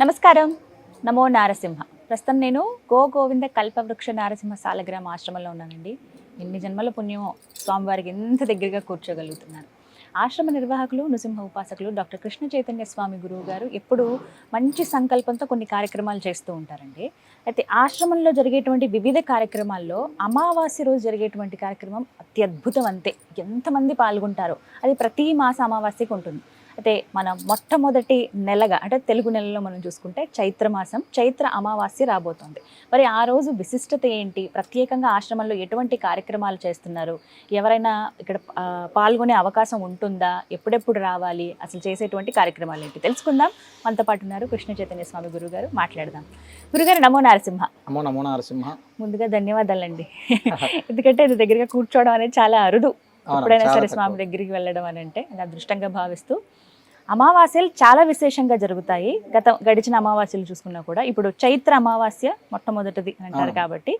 నమస్కారం. నమో నారసింహ. ప్రస్తుతం నేను గో గోవింద కల్పవృక్ష నారసింహ సాలగ్రామ ఆశ్రమంలో ఉన్నానండి. ఎన్ని జన్మల పుణ్యమో స్వామివారికి ఎంత దగ్గరగా కూర్చోగలుగుతున్నారు. ఆశ్రమ నిర్వాహకులు నృసింహ ఉపాసకులు డాక్టర్ కృష్ణ చైతన్య స్వామి గురువు గారు ఎప్పుడూ మంచి సంకల్పంతో కొన్ని కార్యక్రమాలు చేస్తూ ఉంటారండి. అయితే ఆశ్రమంలో జరిగేటువంటి వివిధ కార్యక్రమాల్లో అమావాస్య రోజు జరిగేటువంటి కార్యక్రమం అత్యద్భుతం అంతే. ఎంతమంది పాల్గొంటారో. అది ప్రతి మాస అమావాస్యకు ఉంటుంది. అయితే మన మొట్టమొదటి నెలగా అంటే తెలుగు నెలలో మనం చూసుకుంటే చైత్ర మాసం చైత్ర అమావాస్య రాబోతోంది. మరి ఆ రోజు విశిష్టత ఏంటి? ప్రత్యేకంగా ఆశ్రమంలో ఎటువంటి కార్యక్రమాలు చేస్తున్నారు? ఎవరైనా ఇక్కడ పాల్గొనే అవకాశం ఉంటుందా? ఎప్పుడెప్పుడు రావాలి? అసలు చేసేటువంటి కార్యక్రమాలు ఏంటి? తెలుసుకుందాం. మనతో పాటు ఉన్నారు కృష్ణ చైతన్య స్వామి గురువు గారు మాట్లాడదాం. గురుగారు నమో నరసింహ. నమో నమో నరసింహ. ముందుగా ధన్యవాదాలండి. ఎందుకంటే ఇది దగ్గరగా కూర్చోవడం అనేది చాలా అరుదు. ఎప్పుడైనా సరే. స్వామి దగ్గరికి వెళ్ళడం అని అంటే అది అదృష్టంగా భావిస్తూ అమావాస్యలు చాలా విశేషంగా జరుగుతాయి. గత గడిచిన అమావాస్యలు చూసుకున్నా కూడా ఇప్పుడు చైత్ర అమావాస్య మొట్టమొదటిది అంటారు. కాబట్టి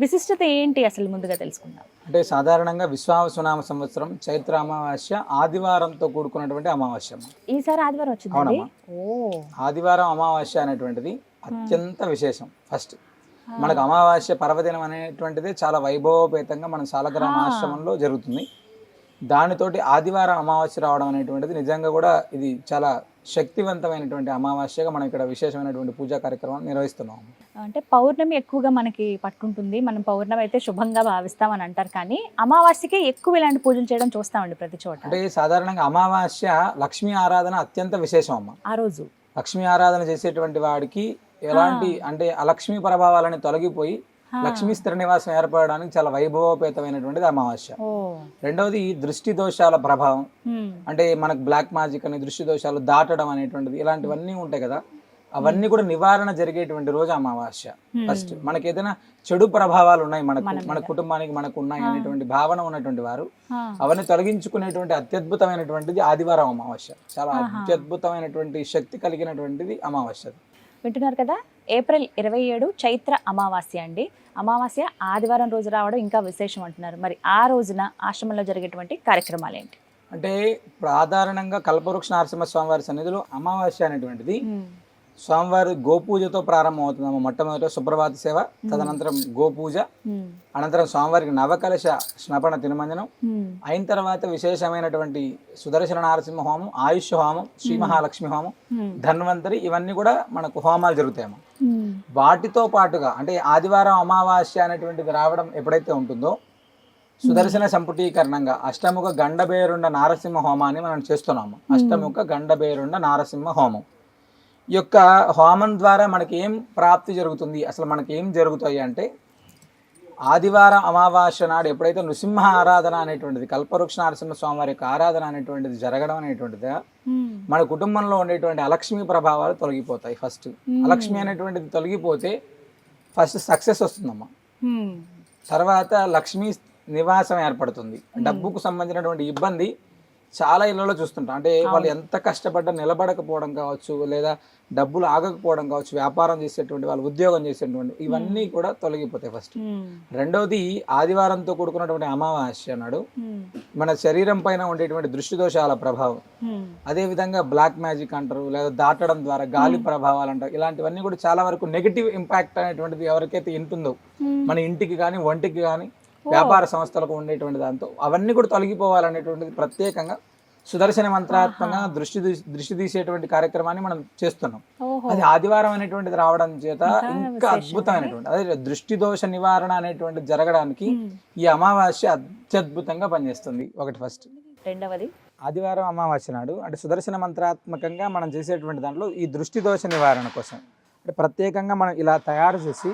విశిష్టత ఏంటి అసలు ముందుగా తెలుసుకుందాం. అంటే సాధారణంగా విశ్వావసునామ సంవత్సరం చైత్ర అమావాస్య ఆదివారంతో కూడుకున్నటువంటి అమావాస్య. ఈసారి ఆదివారం. ఓ. ఆదివారం అమావాస్య అనేటువంటిది అత్యంత విశేషం. ఫస్ట్ మనకు అమావాస్య పర్వదినం అనేటువంటిది చాలా వైభవోపేతంగా మన సాలగ్రామ. ఆశ్రమంలో జరుగుతుంది. దానితోటి ఆదివారం అమావాస్య రావడం అనేటువంటిది నిజంగా కూడా ఇది చాలా శక్తివంతమైనటువంటి అమావాస్యగా మనం ఇక్కడ విశేషమైనటువంటి పూజా కార్యక్రమం నిర్వహిస్తున్నాం. అంటే పౌర్ణమి ఎక్కువగా మనకి పట్టుంటుంది. మనం పౌర్ణమి అయితే శుభంగా భావిస్తాం అని అంటారు కానీ అమావాస్యకే ఎక్కువ ఇలాంటి పూజలు చేయడం చూస్తామండి ప్రతి చోట. అంటే సాధారణంగా అమావాస్య లక్ష్మీ ఆరాధన అత్యంత విశేషం అమ్మ. ఆ రోజు. లక్ష్మీ ఆరాధన చేసేటువంటి వాడికి ఎలాంటి అంటే అలక్ష్మీ ప్రభావాలని తొలగిపోయి. లక్ష్మీ స్థిర నివాసం ఏర్పడడానికి చాలా వైభవోపేతమైనటువంటిది అమావాస్య. రెండవది దృష్టి దోషాల ప్రభావం. అంటే మనకు బ్లాక్ మ్యాజిక్ అని దృష్టి దోషాలు దాటడం అనేటువంటిది ఇలాంటివన్నీ ఉంటాయి కదా. అవన్నీ కూడా నివారణ జరిగేటువంటి రోజు అమావాస్య ఫస్ట్. మనకి ఏదైనా చెడు ప్రభావాలు ఉన్నాయి మనకు మన. కుటుంబానికి మనకు ఉన్నాయి అనేటువంటి భావన ఉన్నటువంటి వారు. అవన్నీ తొలగించుకునేటువంటి అత్యద్భుతమైనటువంటిది ఆదివారం అమావాస్య. చాలా. అత్యద్భుతమైనటువంటి శక్తి కలిగినటువంటిది అమావాస్య వింటున్నారు కదా? ఏప్రిల్ ఇరవై ఏడు చైత్ర అమావాస్య అండి. అమావాస్య ఆదివారం రోజు రావడం ఇంకా విశేషం అంటున్నారు. మరి ఆ రోజున ఆశ్రమంలో జరిగేటువంటి కార్యక్రమాలు ఏంటి అంటే సాధారణంగా కల్పవృక్ష నరసింహ స్వామివారి సన్నిధిలో అమావాస్య అనేటువంటిది స్వామివారి గోపూజతో ప్రారంభం అవుతుందమ్మ మొట్టమొదట సుప్రభాత సేవ తదనంతరం గోపూజ అనంతరం స్వామివారికి నవకలశ స్నపన తిరుమంజనం. అయిన తర్వాత విశేషమైనటువంటి సుదర్శన నరసింహ హోమం ఆయుష్ హోమం శ్రీ మహాలక్ష్మి హోమం ధన్వంతరి ఇవన్నీ కూడా మనకు హోమాలు జరుగుతాయమ్మ. వాటితో పాటుగా అంటే ఆదివారం అమావాస్య అనేటువంటిది రావడం ఎప్పుడైతే ఉంటుందో సుదర్శన సంపుటీకరణంగా అష్టముఖ గండబేరుండ నారసింహ హోమాన్ని మనం చేస్తున్నాము. అష్టముఖ గండబేరుండ నారసింహ హోమం. యొక్క హోమం ద్వారా మనకి ఏం ప్రాప్తి జరుగుతుంది? అసలు మనకి ఏం జరుగుతాయి అంటే ఆదివారం అమావాస్య నాడు ఎప్పుడైతే నృసింహ ఆరాధన అనేటువంటిది కల్పవృక్ష నరసింహ స్వామి వారి యొక్క ఆరాధన అనేటువంటిది జరగడం అనేటువంటిది మన కుటుంబంలో ఉండేటువంటి అలక్ష్మి ప్రభావాలు తొలగిపోతాయి ఫస్ట్. అలక్ష్మి అనేటువంటిది తొలగిపోతే ఫస్ట్ సక్సెస్ వస్తుందమ్మా. తర్వాత లక్ష్మీ నివాసం ఏర్పడుతుంది. డబ్బుకు సంబంధించినటువంటి ఇబ్బంది చాలా ఇళ్ళలో చూస్తుంటాం. అంటే వాళ్ళు ఎంత కష్టపడ్డా నిలబడకపోవడం కావచ్చు లేదా డబ్బులు ఆగకపోవడం కావచ్చు వ్యాపారం చేసేటువంటి వాళ్ళు ఉద్యోగం చేసేటువంటి ఇవన్నీ కూడా తొలగిపోతాయి ఫస్ట్ రెండవది ఆదివారంతో కూడుకున్నటువంటి అమావాస్య నాడు మన శరీరం పైన ఉండేటువంటి దృష్టి దోషాల ప్రభావం. అదే విధంగా బ్లాక్ మ్యాజిక్ అంటారు లేదా దాటడం ద్వారా గాలి ప్రభావాలు అంటారు ఇలాంటివన్నీ కూడా చాలా వరకు నెగిటివ్ ఇంపాక్ట్ అనేటువంటిది ఎవరికైతే ఇంటుందో మన ఇంటికి కానీ ఒంటికి కానీ వ్యాపార సంస్థలకు ఉండేటువంటి దాంతో అవన్నీ కూడా తొలగిపోవాలనేటువంటిది ప్రత్యేకంగా సుదర్శన మంత్రాత్మకంగా దృష్టి దృష్టి తీసేటువంటి కార్యక్రమాన్ని మనం చేస్తున్నాం. అది ఆదివారం అనేటువంటిది రావడం చేత ఇంకా. అద్భుతమైనటువంటి అదే దృష్టి దోష నివారణ అనేటువంటిది జరగడానికి ఈ అమావాస్య అత్యద్భుతంగా పనిచేస్తుంది. ఒకటి ఫస్ట్. రెండవది? ఆదివారం అమావాస్య నాడు అంటే సుదర్శన మంత్రాత్మకంగా మనం చేసేటువంటి దాంట్లో ఈ దృష్టి దోష నివారణ కోసం అంటే ప్రత్యేకంగా మనం ఇలా తయారు చేసి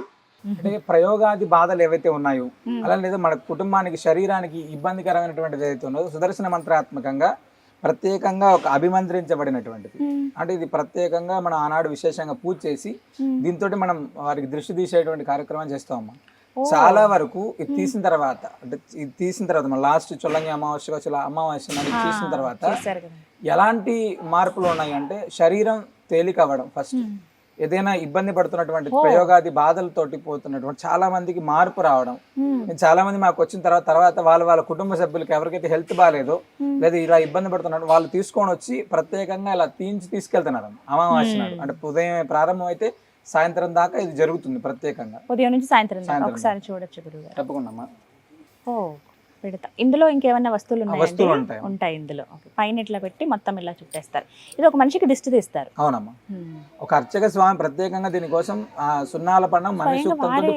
అంటే ప్రయోగాది బాధలు ఏవైతే ఉన్నాయో అలా లేదా మన కుటుంబానికి శరీరానికి ఇబ్బందికరమైనటువంటిది ఏదైతే ఉన్నదో సుదర్శన మంత్రాత్మకంగా ప్రత్యేకంగా ఒక అభిమంత్రించబడినటువంటిది. అంటే ఇది ప్రత్యేకంగా మనం ఆనాడు విశేషంగా పూజ చేసి దీంతో మనం వారికి దృష్టి తీసేటువంటి కార్యక్రమం చేస్తాం చాలా వరకు ఇది తీసిన తర్వాత అంటే ఇది తీసిన తర్వాత మన లాస్ట్ చొల్లంగి అమావాస్య ఇలా అమావాస్య తీసిన తర్వాత ఎలాంటి మార్పులు ఉన్నాయి అంటే శరీరం తేలిక అవ్వడం ఫస్ట్ ఏదైనా ఇబ్బంది పడుతున్నటువంటి ప్రయోగాది బాధలతోటి పోతున్నటువంటి చాలా మందికి మార్పు రావడం. చాలా మంది మాకు వచ్చిన తర్వాత తర్వాత వాళ్ళ వాళ్ళ కుటుంబ సభ్యులకి ఎవరికైతే హెల్త్ బాగాలేదో లేదా ఇలా ఇబ్బంది పడుతున్నారు వాళ్ళు తీసుకొని వచ్చి ప్రత్యేకంగా ఇలా తీయించి తీసుకెళ్తున్నారు. అమావాస్య నాడు. అంటే ఉదయం ప్రారంభం అయితే సాయంత్రం దాకా ఇది జరుగుతుంది ప్రత్యేకంగా. ఉదయం నుంచి సాయంత్రం ఒకసారి చూడొచ్చు తప్పకుండా అమ్మా. ఓ. పెడతా ఇందులో ఇంకేమైనా వస్తువులు వస్తువులు ఉంటాయి. ఉంటాయి ఇందులో. పైన ఇట్లా పెట్టి మొత్తం ఇలా చుట్టేస్తారు ఇది ఒక మనిషికి దిష్టి తీస్తారు అవునమ్మా. ఒక అర్చక స్వామి ప్రత్యేకంగా దీనికోసం ఆ సున్నాల పండం మనిషి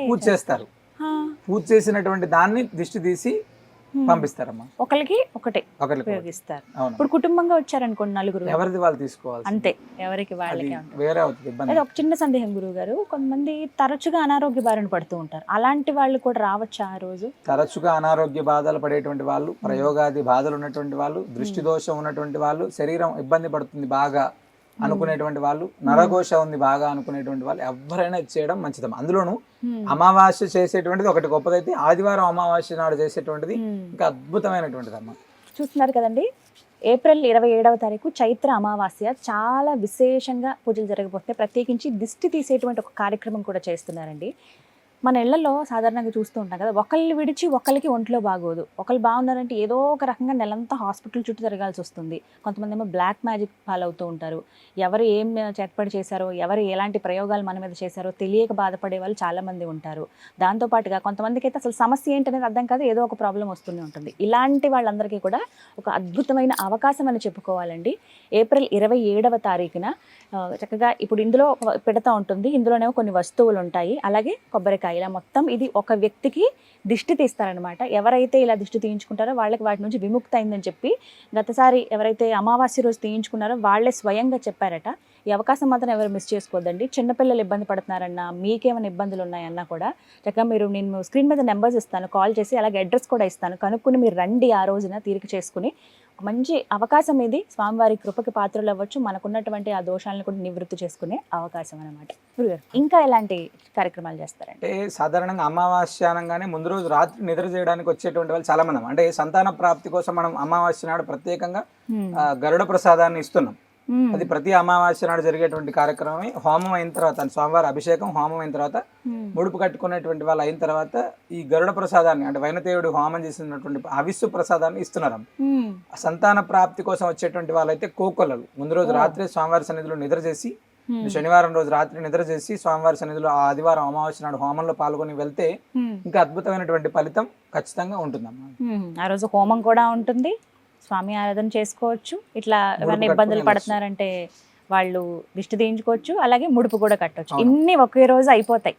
పూజ చేస్తారు పూజ చేసినటువంటి దాన్ని దిష్టి తీసి. పంపిస్తారమ్మా. ఒకరికి ఒకటే ఒకరికి ఉపయోగిస్తారు. ఇప్పుడు కుటుంబంగా వచ్చారనుకోండి నలుగురు. ఎవరిది వాళ్ళు తీసుకోవాలి అంతే ఎవరికి వాళ్ళకే వేరే అవుతుంది ఒక చిన్న సందేహం గురువు గారు కొంతమంది తరచుగా అనారోగ్య బారిన పడుతూ ఉంటారు. అలాంటి వాళ్ళు కూడా రావచ్చా ఆ రోజు? తరచుగా అనారోగ్య బాధలు పడేటువంటి వాళ్ళు ప్రయోగాది బాధలు ఉన్నటువంటి వాళ్ళు దృష్టి దోషం ఉన్నటువంటి వాళ్ళు శరీరం ఇబ్బంది పడుతుంది బాగా. అనుకునేటువంటి వాళ్ళు నరఘోష ఉంది బాగా అనుకునేటువంటి వాళ్ళు ఎవరైనా చేయడం మంచిదమ్మా అందులోనూ. అమావాస్య చేసేటువంటిది ఒకటి గొప్పదైతే ఆదివారం అమావాస్య నాడు చేసేటువంటిది. ఇంకా అద్భుతమైనటువంటిది అమ్మా చూస్తున్నారు కదండి ఏప్రిల్ ఇరవై ఏడవ తారీఖు చైత్ర అమావాస్య చాలా విశేషంగా పూజలు జరగబోతున్నాయి ప్రత్యేకించి దిష్టి తీసేటువంటి ఒక కార్యక్రమం కూడా చేస్తున్నారండి మన ఇళ్ళలో సాధారణంగా చూస్తూ ఉంటాం కదా ఒకళ్ళు విడిచి ఒకళ్ళకి ఒంట్లో బాగోదు. ఒకళ్ళు బాగున్నారంటే ఏదో ఒక రకంగా నెలంతా హాస్పిటల్ చుట్టూ తిరగాల్సి వస్తుంది. కొంతమంది ఏమో బ్లాక్ మ్యాజిక్ ఫాలో అవుతూ ఉంటారు. ఎవరు ఏం చేతపడి చేశారో ఎవరు ఎలాంటి ప్రయోగాలు మన మీద చేశారో తెలియక బాధపడే వాళ్ళు చాలామంది ఉంటారు. దాంతోపాటుగా కొంతమందికి అయితే అసలు సమస్య ఏంటనేది అర్థం కాదు ఏదో ఒక ప్రాబ్లం వస్తూనే ఉంటుంది. ఇలాంటి వాళ్ళందరికీ కూడా ఒక అద్భుతమైన అవకాశం అని చెప్పుకోవాలండి. ఏప్రిల్ ఇరవై ఏడవ తారీఖున చక్కగా ఇప్పుడు ఇందులో ఒక పిడత ఉంటుంది. ఇందులోనేమో కొన్ని వస్తువులు ఉంటాయి అలాగే కొబ్బరికాయ ఇలా మొత్తం ఇది ఒక వ్యక్తికి దిష్టి తీస్తారనమాట ఎవరైతే ఇలా దిష్టి తీయించుకుంటారో వాళ్ళకి వాటి నుంచి విముక్తి అయిందని చెప్పి గతసారి ఎవరైతే అమావాస్య రోజు తీయించుకున్నారో వాళ్ళే స్వయంగా చెప్పారట. ఈ అవకాశం మాత్రం ఎవరు మిస్ చేసుకోవద్దండి. చిన్నపిల్లలు ఇబ్బంది పడుతున్నారన్నా మీకేమైనా ఇబ్బందులు ఉన్నాయన్నా కూడా చక్కగా మీరు నేను స్క్రీన్ మీద నెంబర్స్ ఇస్తాను. కాల్ చేసి అలాగే అడ్రస్ కూడా ఇస్తాను. కనుక్కుని మీరు రండి ఆ రోజున తీరిక చేసుకుని. మంచి అవకాశం ఇది. స్వామివారి కృపకి పాత్రలు అవ్వచ్చు మనకున్నటువంటి ఆ దోషాలను కూడా నివృత్తి చేసుకునే అవకాశం అనమాట ఇంకా ఎలాంటి కార్యక్రమాలు చేస్తారండి? అంటే సాధారణంగా అమావాస్య అనగానే ముందు రోజు రాత్రి నిద్ర చేయడానికి వచ్చేటువంటి వాళ్ళు చాలా మంది అంటే సంతాన ప్రాప్తి కోసం మనం అమావాస్య నాడు ప్రత్యేకంగా గరుడ ప్రసాదాన్ని ఇస్తున్నాం. అది ప్రతి అమావాస్య నాడు జరిగేటువంటి కార్యక్రమమే హోమం అయిన తర్వాత అంటే స్వామివారి అభిషేకం హోమం అయిన తర్వాత. ముడుపు కట్టుకునేటువంటి వాళ్ళు అయిన తర్వాత ఈ గరుడ ప్రసాదాన్ని అంటే వైనదేవుడు హోమం చేసినటువంటి అవిస్సు ప్రసాదాన్ని ఇస్తున్నారు. సంతాన ప్రాప్తి కోసం వచ్చేటువంటి వాళ్ళైతే కోకొల్లలు ముందు రోజు రాత్రి స్వామివారి సన్నిధిలో నిద్ర చేసి. శనివారం రోజు రాత్రి నిద్ర చేసి స్వామివారి సన్నిధిలో ఆ ఆదివారం అమావాస్య నాడు హోమంలో పాల్గొని వెళ్తే. ఇంకా అద్భుతమైనటువంటి ఫలితం ఖచ్చితంగా ఉంటుందమ్మా మ్మ్. ఆ రోజు హోమం కూడా ఉంటుంది స్వామి ఆరాధన చేసుకోవచ్చు. ఇట్లా కట్టుకుని ఇబ్బందులు. పడుతున్నారంటే వాళ్ళు దిష్టి తీయించుకోవచ్చు. అలాగే ముడుపు కూడా కట్టొచ్చు. అవును. ఇన్ని ఒకే రోజు అయిపోతాయి.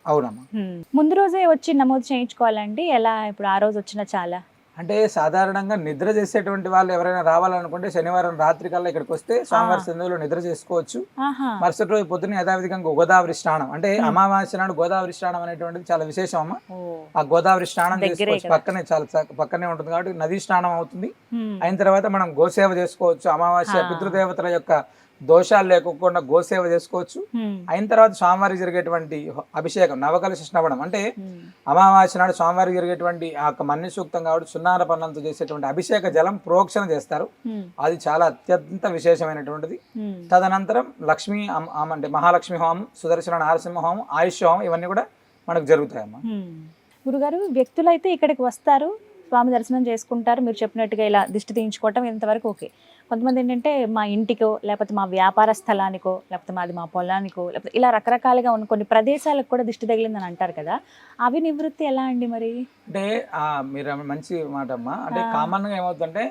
ముందు రోజే వచ్చి నమోదు చేయించుకోవాలండి. ఎలా ఇప్పుడు ఆ రోజు వచ్చిన చాలా? అంటే సాధారణంగా నిద్ర చేసేటువంటి వాళ్ళు ఎవరైనా రావాలనుకుంటే శనివారం రాత్రి కల్లా ఇక్కడికి వస్తే స్వామివారి సన్నిధిలో నిద్ర చేసుకోవచ్చు. మరుసటి రోజు పొద్దున్న యథావిధిగా గోదావరి స్నానం. అంటే అమావాస్య నాడు గోదావరి స్నానం అనేటువంటిది చాలా విశేషం అమ్మా ఆ గోదావరి స్నానం చేసుకోవచ్చు. పక్కనే చాలా పక్కనే ఉంటుంది కాబట్టి నదీ స్నానం అవుతుంది. అయిన తర్వాత మనం గోసేవ చేసుకోవచ్చు. అమావాస్య. పితృదేవతల యొక్క దోషాలు లేకుండా గోసేవ చేసుకోవచ్చు. అయిన తర్వాత స్వామివారికి జరిగేటువంటి అభిషేకం నవకలశ స్నవడం అంటే. అమావాస్య నాడు స్వామివారికి జరిగేటువంటి ఆ యొక్క మన్య సూక్తం కాబట్టి సున్నార పన్నంతో చేసేటువంటి అభిషేక జలం ప్రోక్షణ చేస్తారు. అది చాలా అత్యంత విశేషమైనటువంటిది. తదనంతరం లక్ష్మీ అంటే మహాలక్ష్మి హోమం సుదర్శన నరసింహ హోమం ఆయుష్ హోమం ఇవన్నీ కూడా మనకు జరుగుతాయమ్మా మ్మ్. గురుగారు వ్యక్తులు అయితే ఇక్కడికి వస్తారు స్వామి దర్శనం చేసుకుంటారు మీరు చెప్పినట్టుగా ఇలా దిష్టి తీయించుకోవటం ఇంతవరకు ఓకే కొంతమంది ఏంటంటే మా ఇంటికో లేకపోతే మా వ్యాపార స్థలానికో లేకపోతే మాది మా పొలానికో లేకపోతే ఇలా రకరకాలుగా ఉన్న కొన్ని ప్రదేశాలకు కూడా దిష్టి తగిలిందని అంటారు కదా అవి నివృత్తి ఎలా అండి మరి అంటే మీరు మంచి మాట అమ్మా అంటే ఆ. కామన్గా ఏమవుతుందంటే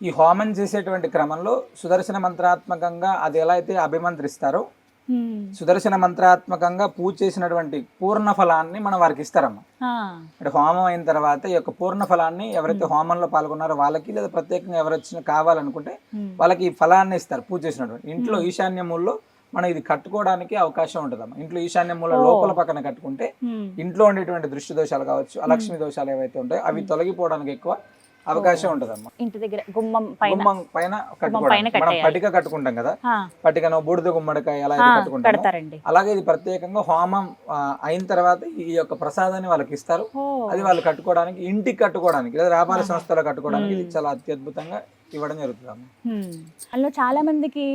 ఈ హోమం చేసేటువంటి క్రమంలో సుదర్శన మంత్రాత్మకంగా అది ఎలా అయితే అభిమంత్రిస్తారో. సుదర్శన మంత్రాత్మకంగా పూజ చేసినటువంటి పూర్ణ ఫలాన్ని మనం వారికి ఇస్తారమ్మా. అంటే హోమం అయిన తర్వాత ఈ యొక్క పూర్ణ ఫలాన్ని ఎవరైతే హోమంలో పాల్గొన్నారో వాళ్ళకి లేదా ప్రత్యేకంగా ఎవరు వచ్చినా కావాలనుకుంటే. వాళ్ళకి ఈ ఫలాన్ని ఇస్తారు పూజ చేసినటువంటి ఇంట్లో ఈశాన్యముల్లో మనం ఇది కట్టుకోవడానికి అవకాశం ఉంటుందమ్మా ఇంట్లో ఈశాన్యముల ఓ. లోపల పక్కన కట్టుకుంటే. ఇంట్లో ఉండేటువంటి దృష్టి దోషాలు కావచ్చు అలక్ష్మి దోషాలు ఏవైతే ఉంటాయో అవి తొలగిపోవడానికి ఎక్కువ అవకాశం ఉంటుందమ్మా ఇంటి దగ్గర గుమ్మం పైన గుమ్మం పైన మనం. పటిక కట్టుకుంటాం కదా. పటికను బూడిద గుమ్మడికాయ కట్టుకుంటామో పెడతారండి అలాగే ఇది ప్రత్యేకంగా హోమం అయిన తర్వాత ఈ యొక్క ప్రసాదాన్ని వాళ్ళకి ఇస్తారు. అది వాళ్ళు కట్టుకోవడానికి ఇంటికి కట్టుకోవడానికి లేదా వ్యాపార సంస్థలో కట్టుకోవడానికి ఇది. చాలా అత్యద్భుతంగా ఇవ్వడం జరుగుతుంది. అందులో చాలా మందికి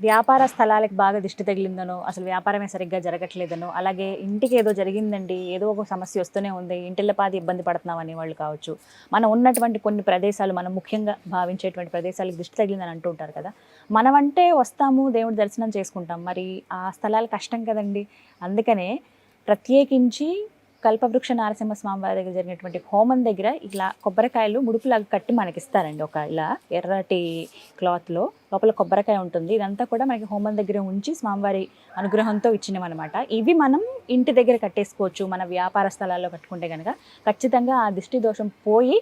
వ్యాపార స్థలాలకు బాగా దిష్టి తగిలిందనో అసలు వ్యాపారమే సరిగ్గా జరగట్లేదనో అలాగే ఇంటికి ఏదో జరిగిందండి ఏదో ఒక సమస్య వస్తూనే ఉంది ఇంటిల్లపాది ఇబ్బంది పడుతున్నాం అనేవాళ్ళు కావచ్చు. మనం ఉన్నటువంటి కొన్ని ప్రదేశాలు మనం ముఖ్యంగా భావించేటువంటి ప్రదేశాలకు దిష్టి తగిలిందని అంటూ ఉంటారు కదా. మనమంటే వస్తాము దేవుడి దర్శనం చేసుకుంటాం. మరి ఆ స్థలాలు కష్టం కదండి. అందుకనే ప్రత్యేకించి కల్పవృక్ష నరసింహస్వామి వారి దగ్గర జరిగినటువంటి హోమం దగ్గర ఇలా కొబ్బరికాయలు ముడుపులాగా కట్టి మనకి ఇస్తారండి. ఒక ఇలా ఎర్రటి క్లాత్లో లోపల కొబ్బరికాయ ఉంటుంది. ఇదంతా కూడా మనకి హోమం దగ్గర ఉంచి స్వామివారి అనుగ్రహంతో ఇచ్చినవన్నమాట ఇవి మనం ఇంటి దగ్గర కట్టేసుకోవచ్చు. మన వ్యాపార స్థలాల్లో కట్టుకుంటే కనుక ఖచ్చితంగా ఆ దిష్టి దోషం పోయి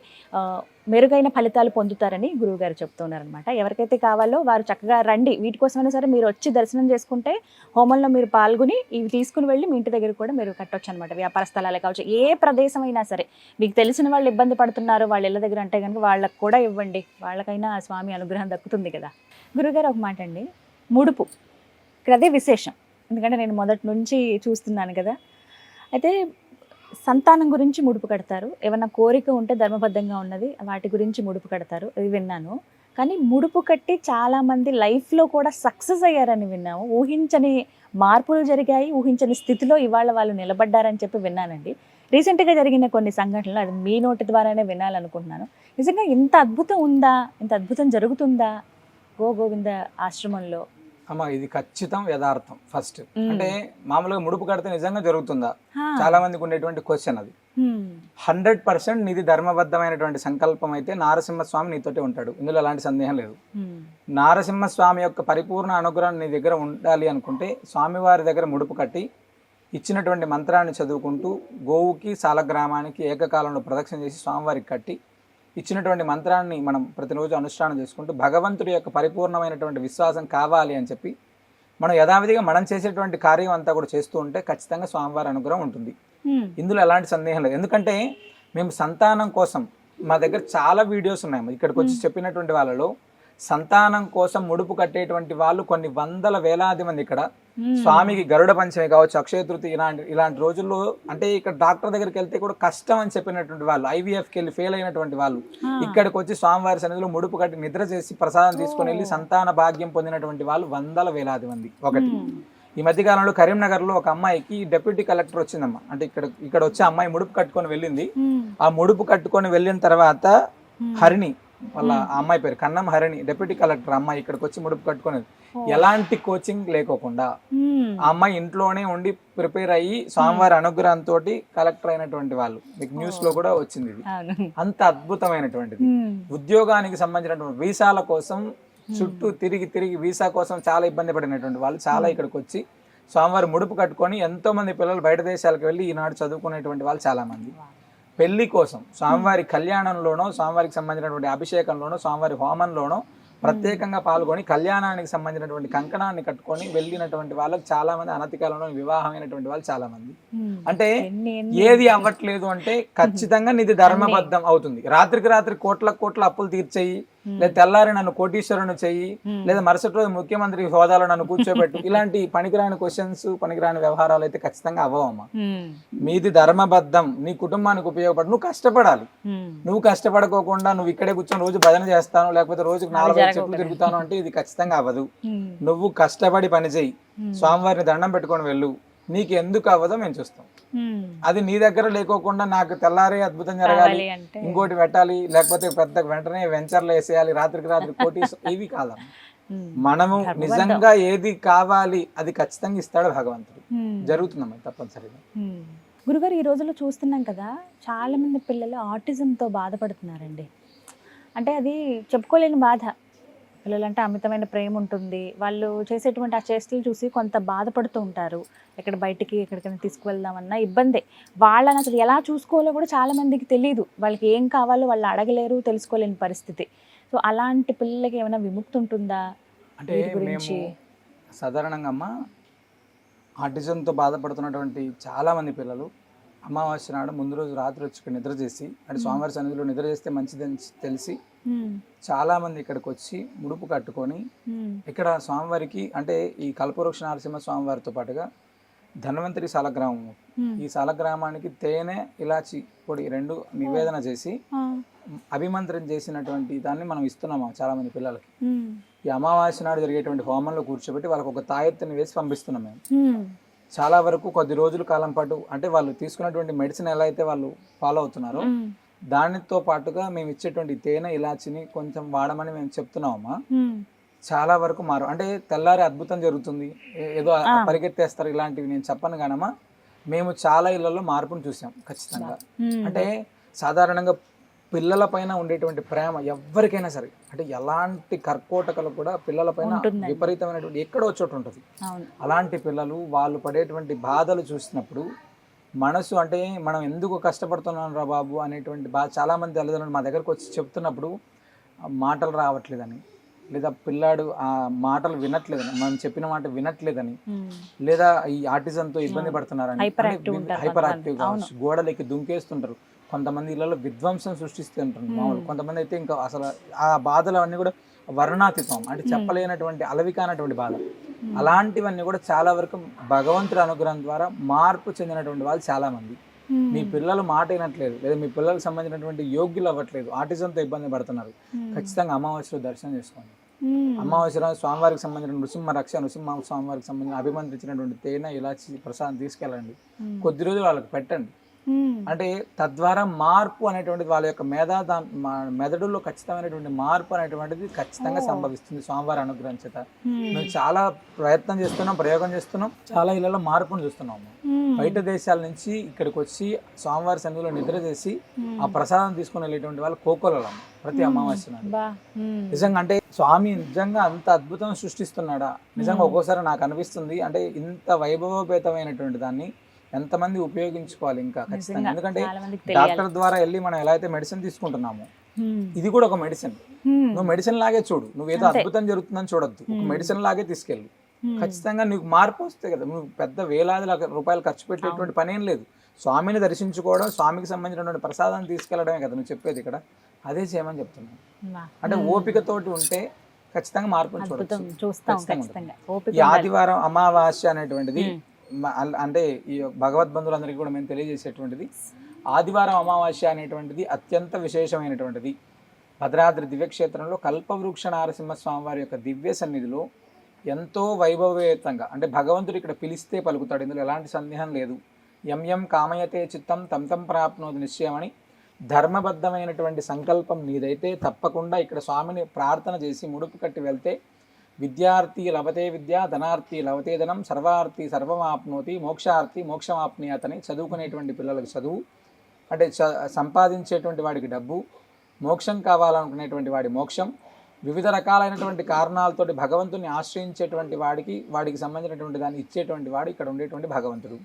మెరుగైన ఫలితాలు పొందుతారని గురువుగారు చెప్తున్నారనమాట ఎవరికైతే కావాలో వారు చక్కగా రండి. వీటి కోసమైనా సరే మీరు వచ్చి దర్శనం చేసుకుంటే హోమంలో మీరు పాల్గొని ఇవి తీసుకుని వెళ్ళి మీ ఇంటి దగ్గర కూడా మీరు కట్టొచ్చు అనమాట వ్యాపార స్థలాలే కావచ్చు ఏ ప్రదేశం అయినా సరే. మీకు తెలిసిన వాళ్ళు ఇబ్బంది పడుతున్నారు వాళ్ళ ఇళ్ళ దగ్గర అంటే కనుక వాళ్ళకు కూడా ఇవ్వండి. వాళ్ళకైనా స్వామి అనుగ్రహం దక్కుతుంది కదా. గురుగారు ఒక మాట అండి. ముడుపు అదే విశేషం. ఎందుకంటే నేను మొదటి నుంచి చూస్తున్నాను కదా. అయితే సంతానం గురించి ముడుపు కడతారు. ఏమన్నా కోరిక ఉంటే ధర్మబద్ధంగా ఉన్నది వాటి గురించి ముడుపు కడతారు. ఇది విన్నాను. కానీ ముడుపు కట్టి చాలామంది లైఫ్లో కూడా సక్సెస్ అయ్యారని విన్నాము. ఊహించని మార్పులు జరిగాయి ఊహించని స్థితిలో ఇవాళ వాళ్ళు నిలబడ్డారని చెప్పి విన్నానండి. రీసెంట్గా జరిగిన కొన్ని సంఘటనలు అది మీ నోటి ద్వారానే వినాలనుకుంటున్నాను. నిజంగా ఇంత అద్భుతం ఉందా? ఇంత అద్భుతం జరుగుతుందా? గో గోవింద ఆశ్రమంలో అమ్మ ఇది ఖచ్చితం యథార్థం ఫస్ట్. అంటే మామూలుగా ముడుపు కడితే నిజంగా జరుగుతుందా. చాలా మందికి ఉండేటువంటి క్వశ్చన్ అది. హండ్రెడ్ పర్సెంట్ నీది ధర్మబద్ధమైనటువంటి సంకల్పం అయితే నారసింహస్వామి నీతోటే ఉంటాడు ఇందులో ఎలాంటి సందేహం లేదు. నారసింహస్వామి యొక్క పరిపూర్ణ అనుగ్రహం నీ దగ్గర ఉండాలి అనుకుంటే స్వామివారి దగ్గర ముడుపు కట్టి ఇచ్చినటువంటి మంత్రాన్ని చదువుకుంటూ గోవుకి సాలగ్రామానికి ఏకకాలంలో ప్రదక్షిణ చేసి స్వామివారికి కట్టి ఇచ్చినటువంటి మంత్రాన్ని మనం ప్రతిరోజు అనుష్ఠానం చేసుకుంటూ భగవంతుడి యొక్క పరిపూర్ణమైనటువంటి విశ్వాసం కావాలి అని చెప్పి మనం యథావిధిగా మనం చేసేటువంటి కార్యం అంతా కూడా చేస్తూ ఉంటే ఖచ్చితంగా స్వామివారి అనుగ్రహం ఉంటుంది. ఇందులో ఎలాంటి సందేహం లేదు. ఎందుకంటే మేము సంతానం కోసం మా దగ్గర చాలా వీడియోస్ ఉన్నాయి. ఇక్కడికి వచ్చి చెప్పినటువంటి వాళ్ళలో సంతానం కోసం ముడుపు కట్టేటువంటి వాళ్ళు కొన్ని వందల వేలాది మంది ఇక్కడ. స్వామికి గరుడ పంచమి కావచ్చు అక్షయ తృతీయ ఇలాంటి ఇలాంటి రోజుల్లో అంటే ఇక్కడ డాక్టర్ దగ్గరికి వెళ్తే కూడా కష్టం అని చెప్పినటువంటి వాళ్ళు ఐవీఎఫ్కి వెళ్ళి ఫెయిల్ అయినటువంటి వాళ్ళు. ఇక్కడికి వచ్చి స్వామివారి సన్నిధిలో ముడుపు కట్టి నిద్ర చేసి ప్రసాదం తీసుకొని వెళ్ళి సంతాన భాగ్యం పొందినటువంటి వాళ్ళు వందల వేలాది మంది ఒకటి. ఈ మధ్య కాలంలో కరీంనగర్లో ఒక అమ్మాయికి డెప్యూటీ కలెక్టర్ వచ్చిందమ్మా అంటే ఇక్కడ ఇక్కడ వచ్చి అమ్మాయి ముడుపు కట్టుకొని వెళ్ళింది. ఆ ముడుపు కట్టుకొని వెళ్ళిన తర్వాత. హరిణి వాళ్ళ అమ్మాయి పేరు కన్నం హరిణి డెప్యూటీ కలెక్టర్ అమ్మాయి ఇక్కడికి వచ్చి ముడుపు కట్టుకొని Oh. ఎలాంటి కోచింగ్ లేకోకుండా. ఆ అమ్మాయి ఇంట్లోనే ఉండి ప్రిపేర్ అయ్యి స్వామివారి అనుగ్రహంతో కలెక్టర్ అయినటువంటి వాళ్ళు. మీకు న్యూస్లో కూడా వచ్చింది ఇది. అంత అద్భుతమైనటువంటిది. ఉద్యోగానికి సంబంధించినటువంటి వీసాల కోసం చుట్టూ తిరిగి తిరిగి వీసా కోసం చాలా ఇబ్బంది పడినటువంటి వాళ్ళు చాలా ఇక్కడికి వచ్చి స్వామివారి ముడుపు కట్టుకొని ఎంతో మంది పిల్లలు బయట దేశాలకు వెళ్ళి ఈనాడు చదువుకునేటువంటి వాళ్ళు చాలా మంది పెళ్ళి కోసం స్వామివారి కళ్యాణంలోనో స్వామివారికి సంబంధించినటువంటి అభిషేకంలోనో స్వామివారి హోమంలోనో ప్రత్యేకంగా పాల్గొని కళ్యాణానికి సంబంధించినటువంటి కంకణాన్ని కట్టుకొని వెళ్ళినటువంటి వాళ్ళకి చాలా మంది అనతి కాలంలో వివాహమైనటువంటి వాళ్ళు చాలా మంది. అంటే ఏది అవ్వట్లేదు అంటే ఖచ్చితంగా నీది ధర్మబద్ధం అవుతుంది. రాత్రికి రాత్రి కోట్ల కోట్ల అప్పులు తీర్చేయి. లేదా తెల్లారి నన్ను కోటీశ్వరుని చెయ్యి Hmm. లేదా మరుసటి రోజు ముఖ్యమంత్రి హోదాలో నన్ను కూర్చోబెట్టు ఇలాంటి పనికిరాని క్వశ్చన్స్ పనికిరాని వ్యవహారాలు అయితే ఖచ్చితంగా అవ్వవమ్మా హ్మ్. మీది ధర్మబద్ధం నీ కుటుంబానికి ఉపయోగపడి నువ్వు కష్టపడాలి. నువ్వు కష్టపడకోకుండా నువ్వు ఇక్కడే కూర్చొని రోజు భజన చేస్తాను లేకపోతే రోజుకు నాలుగు చెట్లు తిరుగుతాను అంటే ఇది ఖచ్చితంగా అవ్వదు. నువ్వు కష్టపడి పని చేయి Hmm. స్వామివారిని దండం పెట్టుకొని వెళ్ళు నీకు ఎందుకు అవ్వదో మేము చూస్తాం. అది నీ దగ్గర లేకోకుండా నాకు తెల్లారే అద్భుతం జరగాలి ఇంకోటి పెట్టాలి లేకపోతే పెద్ద వెంటనే వెంచర్లు వేసేయాలి రాత్రికి రాత్రి కోటి ఇవి హ్మ్. మనము నిజంగా ఏది కావాలి అది ఖచ్చితంగా ఇస్తాడు భగవంతుడు. జరుగుతుందమ్మా తప్పనిసరిగా. గురుగారు ఈ రోజుల్లో చూస్తున్నాం కదా చాలా మంది పిల్లలు ఆటిజంతో బాధపడుతున్నారండి అంటే అది చెప్పుకోలేని బాధ పిల్లలంటే అమితమైన ప్రేమ ఉంటుంది. వాళ్ళు చేసేటువంటి ఆ చేష్టలు చూసి కొంత బాధపడుతూ ఉంటారు. ఎక్కడ బయటికి ఎక్కడికైనా తీసుకువెళ్దామన్నా ఇబ్బందే. వాళ్ళని అసలు ఎలా చూసుకోవాలో కూడా చాలా మందికి తెలియదు వాళ్ళకి ఏం కావాలో వాళ్ళు అడగలేరు తెలుసుకోలేని పరిస్థితి. సో అలాంటి పిల్లలకి ఏమైనా విముక్తి ఉంటుందా? అంటే గురించి సాధారణంగా అమ్మా ఆటిజంతో బాధపడుతున్నటువంటి చాలా మంది పిల్లలు అమావాస్య నాడు ముందు రోజు రాత్రి వచ్చి నిద్ర చేసి అంటే స్వామివారి సన్నిధిలో నిద్ర చేస్తే మంచిదని తెలిసి. చాలా మంది ఇక్కడికి వచ్చి ముడుపు కట్టుకొని. ఇక్కడ స్వామివారికి అంటే ఈ కల్పవృక్ష నరసింహ స్వామివారితో పాటుగా ధన్వంతరి సాలగ్రామం. ఈ సాలగ్రామానికి తేనె ఇలాచి పొడి రెండు నివేదన చేసి. అభిమంత్రం చేసినటువంటి దాన్ని మనం ఇస్తున్నాము చాలా మంది పిల్లలకి. ఈ అమావాస్య నాడు జరిగేటువంటి హోమంలో కూర్చోబెట్టి వాళ్ళకి ఒక తాయెత్తుని వేసి పంపిస్తున్నాం మేము. చాలా వరకు కొద్ది రోజుల కాలం పాటు అంటే వాళ్ళు తీసుకున్నటువంటి మెడిసిన్ ఎలా అయితే వాళ్ళు ఫాలో అవుతున్నారో. దానితో పాటుగా మేము ఇచ్చేటువంటి తేనె ఇలాచిని కొంచెం వాడమని మేము చెప్తున్నామమ్మా ఉమ్. చాలా వరకు మారు అంటే తెల్లారి అద్భుతం జరుగుతుంది ఏదో. పరిగెత్తేస్తారు ఇలాంటివి నేను చెప్పను కానమ్మా మేము చాలా ఇళ్ళలో మార్పును చూసాం ఖచ్చితంగా. అంటే సాధారణంగా పిల్లల పైన ఉండేటువంటి ప్రేమ ఎవరికైనా సరే అంటే ఎలాంటి కర్కోటకలు కూడా పిల్లల పైన. విపరీతమైనటువంటి ఎక్కడో చోట ఉంటుంది అలాంటి పిల్లలు వాళ్ళు పడేటువంటి బాధలు చూసినప్పుడు మనసు అంటే మనం ఎందుకు కష్టపడుతున్నాం రా బాబు అనేటువంటి బాధ చాలా మంది తల్లిదండ్రులు మా దగ్గరకు వచ్చి చెప్తున్నప్పుడు మాటలు రావట్లేదని. లేదా పిల్లాడు ఆ మాటలు వినట్లేదని మనం చెప్పిన మాట వినట్లేదని. లేదా ఈ ఆటిజంతో ఇబ్బంది పడుతున్నారని. హైపర్. యాక్టివ్ కావచ్చు గోడలకి దుంకేస్తుంటారు. కొంతమంది ఇళ్ళలో విధ్వంసం సృష్టిస్తుంటారు మామూలు. కొంతమంది అయితే ఇంకా అసలు ఆ బాధలు అవన్నీ కూడా వర్ణాతీతం. అంటే చెప్పలేనటువంటి అలవి కానటువంటి బాధ. అలాంటివన్నీ కూడా చాలా వరకు భగవంతుడి అనుగ్రహం ద్వారా మార్పు చెందినటువంటి వాళ్ళు చాలా మంది ఉమ్. మీ పిల్లలు మాట వినట్లేదు లేదా మీ పిల్లలకు సంబంధించినటువంటి యోగ్యులు అవ్వట్లేదు ఆటిజంతో ఇబ్బంది పడుతున్నారు ఉమ్. ఖచ్చితంగా అమావాస్యలో దర్శనం చేసుకోండి. అమావాస్య స్వామివారికి సంబంధించిన నృసింహ రక్ష నృసింహ స్వామివారికి సంబంధించిన అభిమంత్రించినటువంటి తేనె ఇలాచి ప్రసాదం తీసుకెళ్ళండి. కొద్ది రోజులు వాళ్ళకి పెట్టండి. అంటే తద్వారా మార్పు అనేటువంటిది వాళ్ళ యొక్క మేధా మెదడులో ఖచ్చితమైనటువంటి మార్పు అనేటువంటిది ఖచ్చితంగా సంభవిస్తుంది స్వామివారి అనుగ్రహం చేత. మేము చాలా ప్రయత్నం చేస్తున్నాం ప్రయోగం చేస్తున్నాం చాలా ఇళ్ళలో మార్పును చూస్తున్నాం ఉమ్. బయట దేశాల నుంచి ఇక్కడికి వచ్చి స్వామివారి సన్నిధిలో నిద్ర చేసి ఆ ప్రసాదం తీసుకుని వెళ్ళేటువంటి వాళ్ళు కోకోలలో ప్రతి అమావాస్య. నిజంగా అంటే స్వామి నిజంగా అంత అద్భుతం సృష్టిస్తున్నాడా? నిజంగా ఒక్కోసారి నాకు అనిపిస్తుంది. అంటే ఇంత వైభవోపేతమైనటువంటి దాన్ని ఎంతమంది ఉపయోగించుకోవాలి ఇంకా ఖచ్చితంగా. ఎందుకంటే డాక్టర్ ద్వారా వెళ్ళి మనం ఎలా అయితే మెడిసిన్ తీసుకుంటున్నాము. ఇది కూడా ఒక మెడిసిన్. నువ్వు మెడిసిన్ లాగే చూడు. నువ్వు ఏదో అద్భుతం జరుగుతుందని చూడొద్దు. ఒక మెడిసిన్ లాగే తీసుకెళ్ళు. ఖచ్చితంగా నీకు మార్పు వస్తే కదా. నువ్వు పెద్ద వేలాది లక్ష రూపాయలు ఖర్చు పెట్టేటువంటి పని ఏం లేదు. స్వామిని దర్శించుకోవడం స్వామికి సంబంధించినటువంటి ప్రసాదాన్ని తీసుకెళ్ళడమే కదా నువ్వు చెప్పేది ఇక్కడ. అదే చేయమని చెప్తున్నాను. అంటే ఓపికతోటి ఉంటే ఖచ్చితంగా మార్పును చూడొచ్చు. ఈ ఆదివారం అమావాస్య అనేటువంటిది అంటే ఈ భగవద్బంధులందరికీ కూడా మేము తెలియజేసేటువంటిది. ఆదివారం అమావాస్య అనేటువంటిది అత్యంత విశేషమైనటువంటిది. భద్రాద్రి దివ్యక్షేత్రంలో కల్పవృక్ష నారసింహ స్వామి వారి యొక్క దివ్య సన్నిధిలో ఎంతో వైభవేతంగా అంటే భగవంతుడు ఇక్కడ పిలిస్తే పలుకుతాడు. ఇందులో ఎలాంటి సందేహం లేదు. ఎం ఎం కామయతే చిత్తం తం తం ప్రాప్నోది నిశ్చయమని ధర్మబద్ధమైనటువంటి సంకల్పం నీదైతే తప్పకుండా ఇక్కడ స్వామిని ప్రార్థన చేసి ముడుపు కట్టి వెళ్తే విద్యార్థి లభతే విద్య ధనార్థి లభతే ధనం సర్వార్థి సర్వమాప్నోతి మోక్షార్థి మోక్షమాప్నియతని చదువుకునేటువంటి పిల్లలకు చదువు. అంటే చ- సంపాదించేటువంటి వాడికి డబ్బు. మోక్షం కావాలనుకునేటువంటి వాడి మోక్షం. వివిధ రకాలైనటువంటి కారణాలతోటి భగవంతుని ఆశ్రయించేటువంటి వాడికి వాడికి సంబంధించినటువంటి దాన్ని ఇచ్చేటువంటి వాడు ఇక్కడ ఉండేటువంటి భగవంతుడు.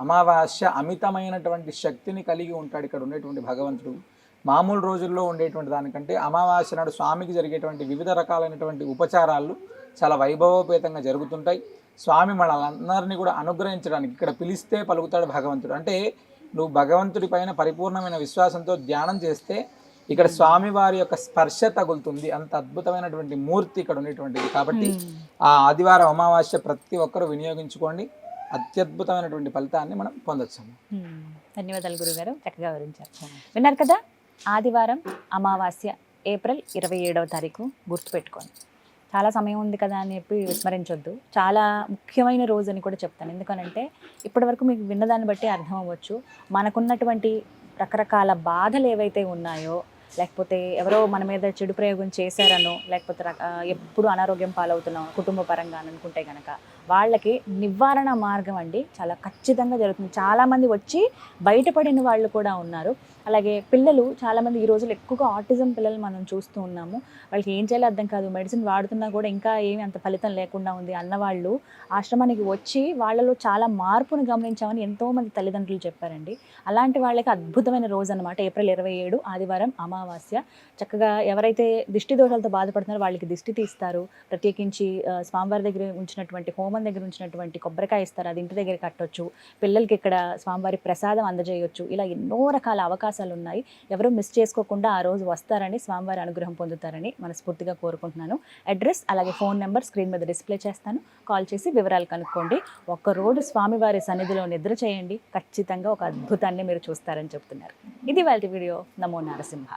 అమావాస్య అమితమైనటువంటి శక్తిని కలిగి ఉంటాడు ఇక్కడ ఉండేటువంటి భగవంతుడు. మామూలు రోజుల్లో ఉండేటువంటి దానికంటే అమావాస్య నాడు స్వామికి జరిగేటువంటి వివిధ రకాలైనటువంటి ఉపచారాలు చాలా వైభవోపేతంగా జరుగుతుంటాయి. స్వామి మనల్ని కూడా అనుగ్రహించడానికి ఇక్కడ పిలిస్తే పలుకుతాడు భగవంతుడు. అంటే నువ్వు భగవంతుడి పైన పరిపూర్ణమైన విశ్వాసంతో ధ్యానం చేస్తే ఇక్కడ స్వామి వారి యొక్క స్పర్శ తగులుతుంది. అంత అద్భుతమైనటువంటి మూర్తి ఇక్కడ ఉండేటువంటిది. కాబట్టి ఆ ఆదివారం అమావాస్య ప్రతి ఒక్కరూ వినియోగించుకోండి. అత్యద్భుతమైనటువంటి ఫలితాన్ని మనం పొందొచ్చు ధన్యవాదాలు గురుగారు. చక్కగా వివరించారు. విన్నారు కదా? ఆదివారం అమావాస్య ఏప్రిల్ ఇరవై ఏడవ తారీఖు గుర్తుపెట్టుకోండి. చాలా సమయం ఉంది కదా అని చెప్పి విస్మరించొద్దు. చాలా ముఖ్యమైన రోజు అని కూడా చెప్తాను. ఎందుకనంటే ఇప్పటివరకు మీకు విన్నదాన్ని బట్టి అర్థం అవ్వచ్చు. మనకున్నటువంటి రకరకాల బాధలు ఏవైతే ఉన్నాయో లేకపోతే ఎవరో మన మీద చెడు ప్రయోగం చేశారనో లేకపోతే రక- ఎప్పుడు అనారోగ్యం పాలవుతున్నాం కుటుంబ పరంగా అని అనుకుంటే కనుక వాళ్ళకి నివారణ మార్గం అండి. చాలా ఖచ్చితంగా జరుగుతుంది. చాలామంది వచ్చి బయటపడిన వాళ్ళు కూడా ఉన్నారు. అలాగే పిల్లలు చాలామంది ఈ రోజులు ఎక్కువగా ఆటిజం పిల్లలు మనం చూస్తూ ఉన్నాము. వాళ్ళకి ఏం చేయాలో అర్థం కాదు. మెడిసిన్ వాడుతున్నా కూడా ఇంకా ఏమీ అంత ఫలితం లేకుండా ఉంది అన్నవాళ్ళు ఆశ్రమానికి వచ్చి వాళ్ళలో చాలా మార్పును గమనించామని ఎంతోమంది తల్లిదండ్రులు చెప్పారండి. అలాంటి వాళ్ళకి అద్భుతమైన రోజు అనమాట ఏప్రిల్ ఇరవై ఏడు ఆదివారం అమావాస్య. చక్కగా ఎవరైతే దిష్టి దోషాలతో బాధపడుతున్నారో వాళ్ళకి దిష్టి తీస్తారు. ప్రత్యేకించి స్వామివారి దగ్గర ఉంచినటువంటి హోమ్ హోమం దగ్గర ఉంచినటువంటి కొబ్బరికాయ ఇస్తారు. అది ఇంటి దగ్గర కట్టొచ్చు. పిల్లలకి ఇక్కడ స్వామివారి ప్రసాదం అందజేయొచ్చు. ఇలా ఎన్నో రకాల అవకాశాలు ఉన్నాయి ఎవరు మిస్ చేసుకోకుండా ఆ రోజు వస్తారని స్వామివారి అనుగ్రహం పొందుతారని మనస్ఫూర్తిగా కోరుకుంటున్నాను. అడ్రస్ అలాగే ఫోన్ నెంబర్ స్క్రీన్ మీద డిస్ప్లే చేస్తాను. కాల్ చేసి వివరాలు కనుక్కోండి. ఒక్కరోజు స్వామివారి సన్నిధిలో నిద్ర చేయండి. ఖచ్చితంగా ఒక అద్భుతాన్ని మీరు చూస్తారని చెప్తున్నారు. ఇది వాళ్ళ వీడియో. నమో నరసింహ.